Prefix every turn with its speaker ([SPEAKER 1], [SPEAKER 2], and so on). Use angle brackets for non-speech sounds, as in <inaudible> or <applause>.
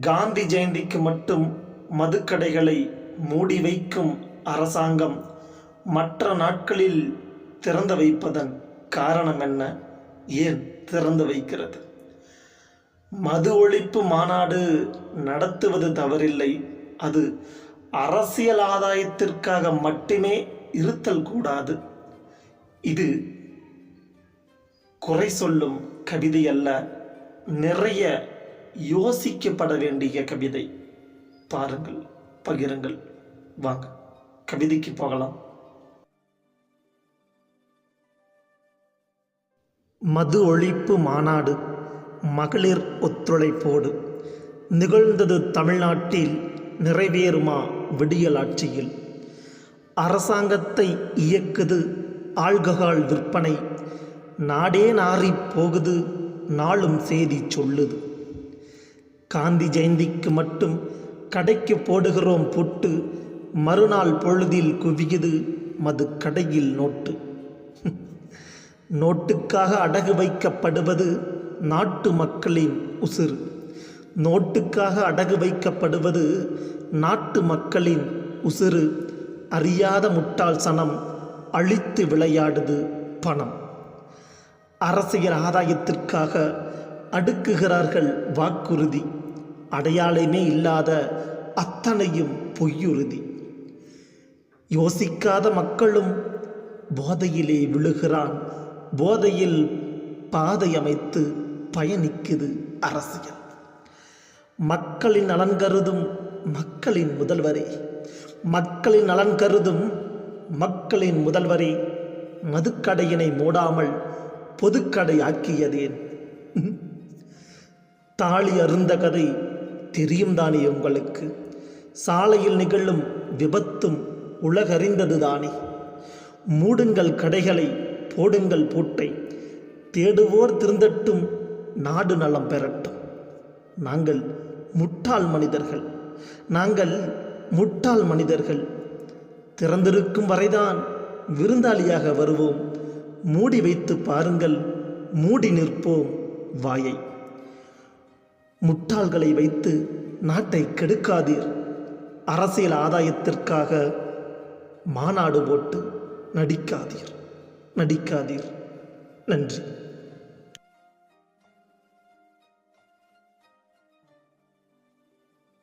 [SPEAKER 1] காந்தி ஜெயந்திக்கு மட்டும் மதுக்கடைகளை மூடி வைக்கும் அரசாங்கம் மற்ற நாட்களில் திறந்து வைப்பதன் காரணம் என்ன? ஏன் திறந்து வைக்கிறது? மது ஒழிப்பு மாநாடு நடத்துவது தவறில்லை. அது அரசியல் ஆதாயத்திற்காக மட்டுமே இருத்தல் கூடாது. இது குறை சொல்லும் கவிதை அல்ல நிறைய யோசிக்கப்பட வேண்டிய கவிதை. பாருங்கள் பகிருங்கள். வாங்க கவிதைக்கு போகலாம். மது ஒழிப்பு மாநாடு மகளிர் ஒத்துழைப்போடு. நிகழ்ந்தது தமிழ்நாட்டில் நிறைவேறுமா விடியலாட்சியில்? அரசாங்கத்தை இயக்குது ஆல்கஹால் விற்பனை. நாடே நாறி போகுது நாளும் செய்தி சொல்லுது. காந்தி ஜெயந்திக்கு மட்டும் கடைக்கு போடுகிறோம் பொட்டு மறுநாள் பொழுதில் குவியுது மது கடையில் நோட்டு. <laughs> நோட்டுக்காக அடகு வைக்கப்படுவது நாட்டு மக்களின் உசுறு. நோட்டுக்காக அடகு வைக்கப்படுவது நாட்டு மக்களின் உசுறு. அறியாத முட்டாள் சனம் அழித்து விளையாடுது பணம். அரசியல் ஆதாயத்திற்காக அடுக்குகிறார்கள் வாக்குறுதி. அடையாளமே இல்லாத அத்தனையும் பொய்யுறுதி. யோசிக்காத மக்களும் போதையிலே விழுகிறான். போதையில் பாதை அமைத்து பயணிக்குது அரசியல். மக்களின் நலன் கருதும் மக்களின் முதல்வரே. மக்களின் நலன் கருதும் மக்களின் முதல்வரே. மதுக்கடையினை மூடாமல் பொதுக்கடை ஆக்கியதேன். தாலி அருந்த கதை தெரியும் தானே உங்களுக்கு? சாலையில் நிகழும் விபத்தும் உலகறிந்தது தானே? மூடுங்கள் கடைகளை போடுங்கள் பூட்டை. தேடுவோர் திருந்தட்டும் நாடு நலம் பெறட்டும். நாங்கள் முட்டாள் மனிதர்கள். நாங்கள் முட்டாள் மனிதர்கள். திறந்திருக்கும் வரைதான் விருந்தாளியாக வருவோம். மூடி வைத்து பாருங்கள் மூடி நிற்போம் வாயை. முட்டாள்களை வைத்து நாட்டை கெடுக்காதீர். அரசியல் ஆதாயத்திற்காக மாநாடு போட்டு நடிக்காதீர். நடிக்காதீர். நன்றி.